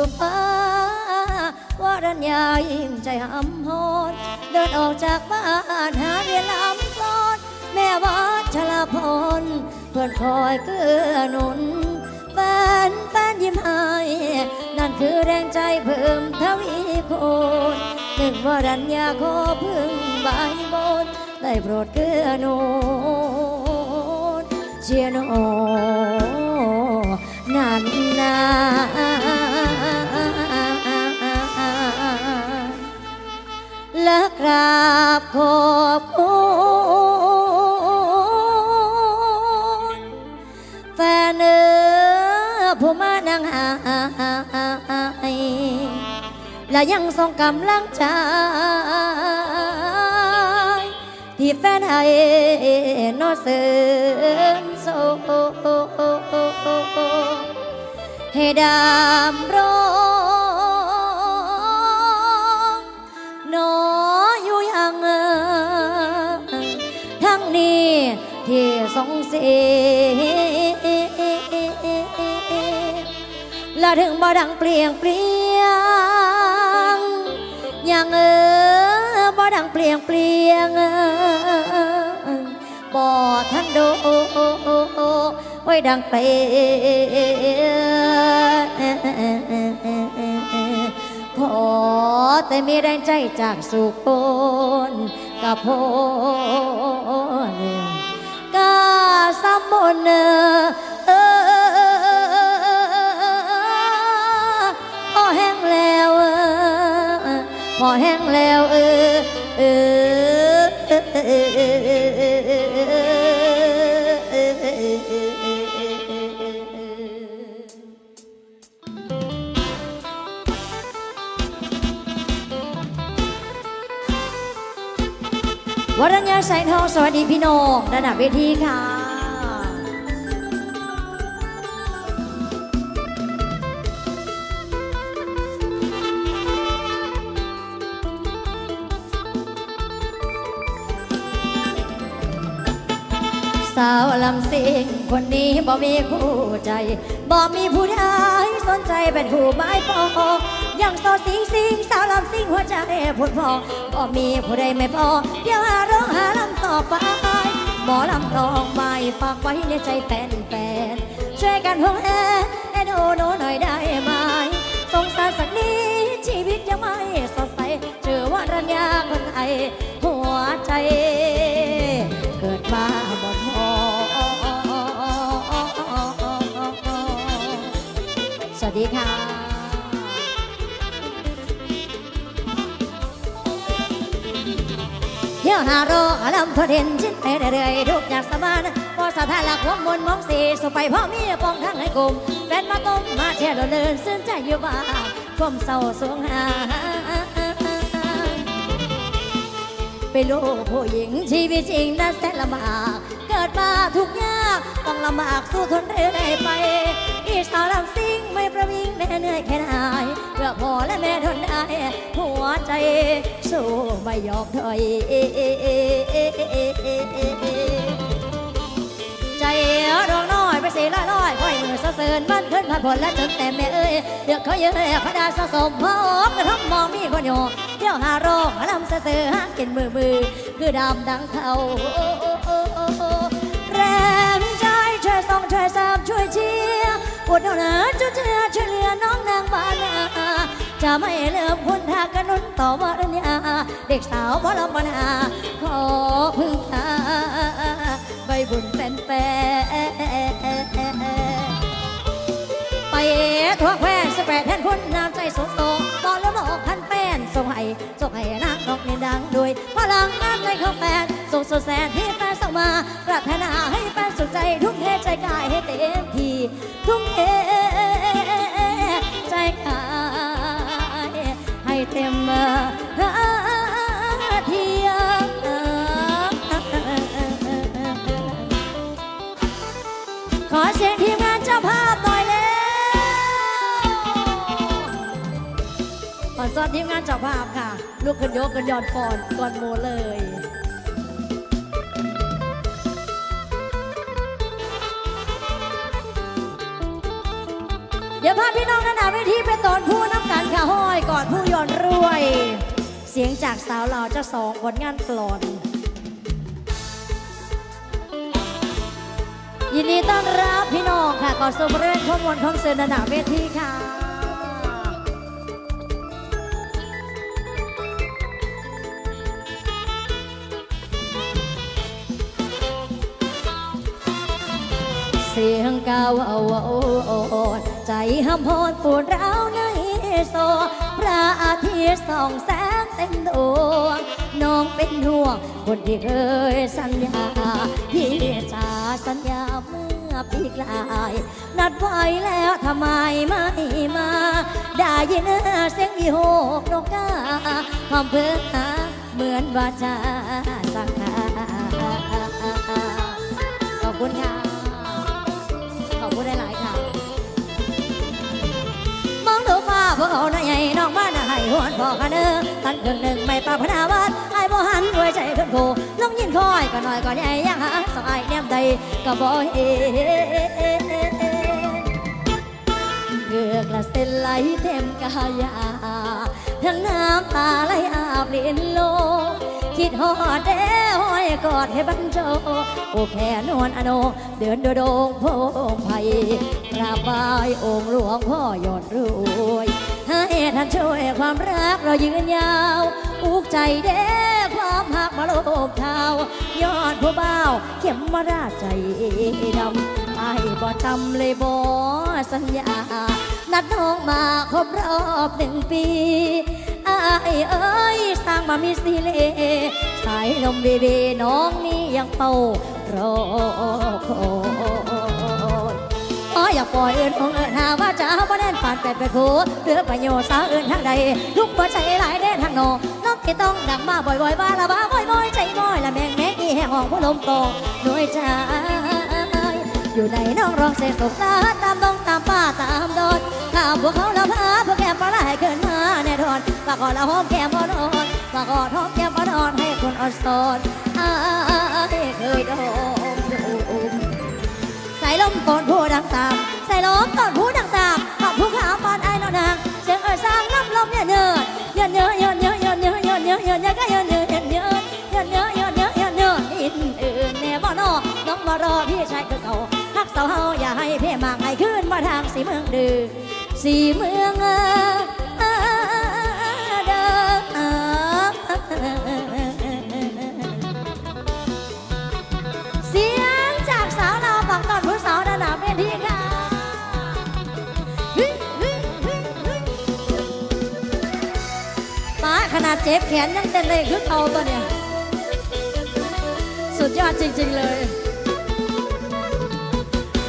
เหลียวมองดูฟ้าว่ารัญญายิ่งใจหำโหดเดินออกจากบ้านหาเรียนลำกลอนแม่วัดชลพรเพื่อนคอยเกื้อหนุนแฟนแฟนยิ้มให้นั่นคือแรงใจเพิ่มทวีคูณนึกว่ารัญญาขอพึ่งใบบนได้โปรดเกื้อหนุนเชียร์โนนันนา อบคุณแฟนเออผู้มานั่งหายและยังส่งกำลังใจที่แฟนให้นอเสริมโซให้ดามร้อ ที่สงเสีและถึงบ่ดังเปลี่ยงเปลี่ยงยังเออบ่ดังเปลี่ยงเปลี่ยงบ่ท่านโดไว้ดังเปขอแต่มีแรงใจจากสุขคนกับพน สมบนเออพอแห้งแล้วเออพอแห้งแล้วเออเออเออเออเออเออวรัญญาสายทองสวัสดีพี่น้องระดับเวทีค่ะาวลำสิงคนนี้บ่มีคู่ใจบ่มีผู้ใดสนใจเป็นคู่ไม้ปองยังโซสิงสิงสาวลำสิงหัวใจพุดพองบ่มีผู้ใดไม่พอเดี๋ยวหาร้องหาลำต่อไปหมอลำทองไม้ฝากไว้ในใจแฟนแฟนช่วยกันห้องแอแอนโอโนหน่อยได้ไหมสงสารสักนิดชีวิตยังไม่สดใสเชื่อว่ารัญญาคนไทยหัว ดีค่ะเที่ยวหาโรอลำพอเด่นชิ้นไปเรื่อยๆทุกอย่างสมานพอสถานหลักหัวมนมองสีสุไปพ่อมีปองทั้งให้กลุ่มแฟนมาต้มมาเที่ยวเดินซึ้นใจอยู่บ้านความเศร้าสวงหาเป็นลูกผู้หญิงชีวิตจริงนั้นแสนลำบาก เกิดมาทุกยากต้องลำบากสู้ทนเรื่อยไป อีสาวลำซิงไม่ประวิงแม่เหนื่อยแค่ไหนเพื่อพ่อและแม่ทนได้หัวใจสู้ไม่ยอมถอยใจดวงน้อยไปสีละร้อยค่อยมือสะเสริญบ้านขึ้นผ่านผลและจนแต่แม่เอ้ยเดือกเขาเยอะขดาสะสมพบกระทบมองมีคนอยเที่ยวหาโรคหาลำสะเสือหากินมือมือคือดำดังเขาแรงใจช่วยส่งช่วยสามช่วยชี ดนาจุดเชื่อช่วยเหลือน้องนางบ้านาจะไม่เลิมคุณทากนุนต่อวารัญญาเด็กสาวบ่ลำบนาขอพึ่งพาใบบุญแฟนแฟไปทั่วแคว้นสแปรแทนคุณน้ำใจสงโตตอนแล้วหลอกพันแฟนส่งให้ส่งให้นางนกนี่ดังด้วยพลังน้ำใจของแฟน ส่งสุดแสนที่แฟนส่งมาปรารถนาให้แฟนสุขใจ ทุ่มเทใจกายให้เต็มที่ทุ่มเทใจกายให้เต็มที่ขอเสียงทีมงานเจ้าภาพหน่อยแล้วขอสอนทีมงานเจ้าภาพค่ะ ลูกขึ้นโยกกันยอนก่อนก่อนโมเลย ขเดี๋ยวพาพี่น้องนานาเวทีไปตอนผู้น้ำกันค่ะห้อยก่อนผู้ย้อนรวย เสียงจากสาวเราวจะสองผลงานกลอนยินดีต้อนรับพี่น้องค่ะก่อนสู่บริเวณข้อมูลของเซนนานาเวทีค่ะเสียงกาวเอาโอน ใจห้ำพอนปวดร้าวในโซพระอาทิตย์ส่องแสงเต็มดวง น้องเป็นห่วงคนที่เคยสัญญาพี่จะสัญญาเมื่อปีกลาย นัดไว้แล้วทำไมไม่มา ได้ยินเสียงอีโหกนกกาความเพื่อหาเหมือนว่าจะสังหาขอบคุณค่ะ ให้หวนพอกันเด้อนหนึ่งไม่ปราพนาวัดไอ้บ่หันด้วยใจขึ้นโคลองยินคอยก็หน่อยก็ใหญ่ยังหาสายแนมใดก็บ่เห็นเกือกละเส้นไหลเต็มกายาทั้งน้ำตาไหลอาบลิ้นโลคิดฮอดเด้ห้อยกอดให้บรรโจโอ้แค่นวลอโน เดินโดดงโพงไผ่กราบไหว้องค์หลวงพ่อยอดรวย ให้ท่านช่วยความรักเรายืนยาวอุกใจเด้ความหักมาโลบเท้ายอดผู้เบาเข็มมาราใจดำไอ้บ่ทำเลยบ่สัญญา นัดน้องมาครบรอบหนึ่งปีไอายเอ้ยสร้างมามีสีเล สายลมเบเบน้องนี่ยังเป่ารอคอย อยอย่าปล่อยเอื่นของเอื่นหาว่าจะบ่แน่นปานเป็ดเป็ดผูเรือประโยชน์สาวอื่นทางใดทุกหัวใจหลายเด่นทางโนน้องที่ต้องดังมาบ่อยๆว่าละบ้าบ่อยๆใจบ่อยละแมงแมงอีแห่งห้องผู้ลมตหน่วยใจอยู่ในน้องร้องเสกสุขลาตามน้องตามป้าตามดอนถามพวกเขาละพาพวกแกปลาไหลขึ้นมาแน่นอนปากกอดละหอมแก้มบ่นอนปากกอดหอมแก้มบ่นอนให้คนอ่อนสอนอ้ายเคยโดนดูใส่ลมก่อนผู้ดังตามใส่ลมก่อนผู้ดังตามขอบผู้ขาวปอนไอ้นอนางเสียงเอ่ยสร้างน้ำลมเยอะเยอะเยอะเยอะเยอะเยอะเยอะเยอะเยอะเยอะเยอะเยอะก็เยอะเยอะเยอะเยอะเยอะเยอะเยอะเยอะเยอะเยอะอินอื่นแน่บ่นอน้องมารอพี่ชายคือเขาทักเสาเฮาอย่าให้เพ่มากให้ขึ้นมาทางสีเมืองดือสีเมืองเออ จ็บแขนยังเต้นเลยคือเขาตัวเนี่ย สุดยอดจริง ๆเลย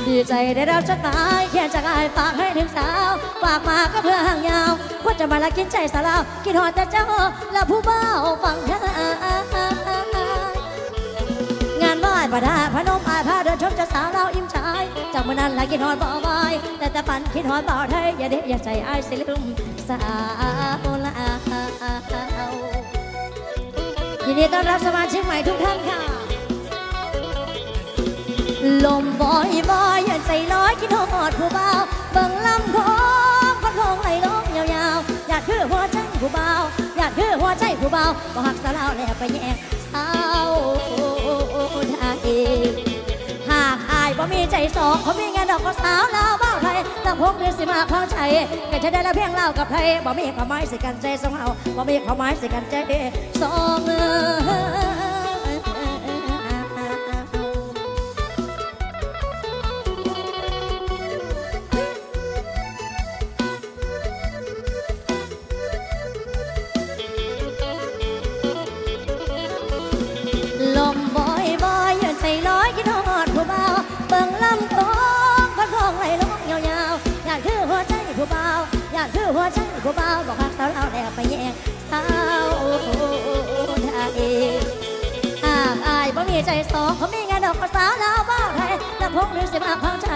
ดีใจได้รับจะตายแค่จะกายฝากให้ถึงสาวฝากมาก็เพื่อห่างยาวว่าจะมาละกินใจสาวเราว กินหอดแต่เจ้าและผู้เบ้าฟังเธองานไหว้ประดาพนมอายพาเดินชมจะสาวเราอิ่มชายจากมื่อนั้นละคิดฮอดบ่ไหวแต่แต่ปันคิดฮอดบ่ไทยอย่าเด็อย่าใจอายสิลืมสาวลาว ยินดีต้อนรับสมาชิกใหม่ทุกท่านค่ะ ลมบอยบอยอย่าใจลอยคิดฮอดผู้เบาเบิ่งลำโค้งพันโค้งไหลลงยาวๆ อยากคือหัวใจผู้เบาอยากคือหัวใจผู้เบาบ่หักสาวลาวแล้วไปแย่งสาวไทยหากอายบ่มีใจสองเขามีเงานดอกก็สาวลาวเบ้า ไทยตั้งพงเดือสิมาเข้าใจก็จะได้ละเพียงเล่ากับไทยบ่มีข้ามหมายสิกันใจสองเฮาบ่มีข้ามหมายสิกันใจสองเออ หัวใจผู้เบาบอกหักสาวเราแล้วไปแย่งสาวไทยหากอายบ่มีใจสองเขามีงานดอกก็สาวลาวบ้าไทยและพงหรือสิมาพังใจ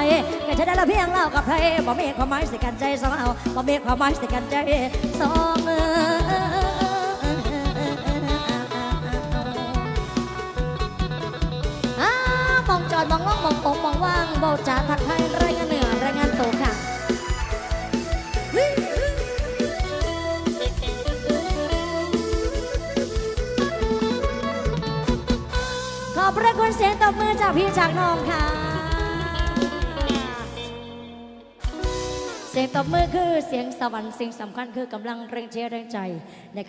ก็จะได้ละเพียงเล่ากับไทยบ่มีความหมายสิกันใจสองเอาบ่มีความหมายสิกันใจสองเออมองจอดมองว่างมองปงมองว่างเบาจ่าทักไทายรายงาน บมือจากพี่จากน้องค่ะ เสียงตบมือคือเสียงสวรรค์สิ่งสำคัญคือกำลังเร่งเชียร์แรงใจ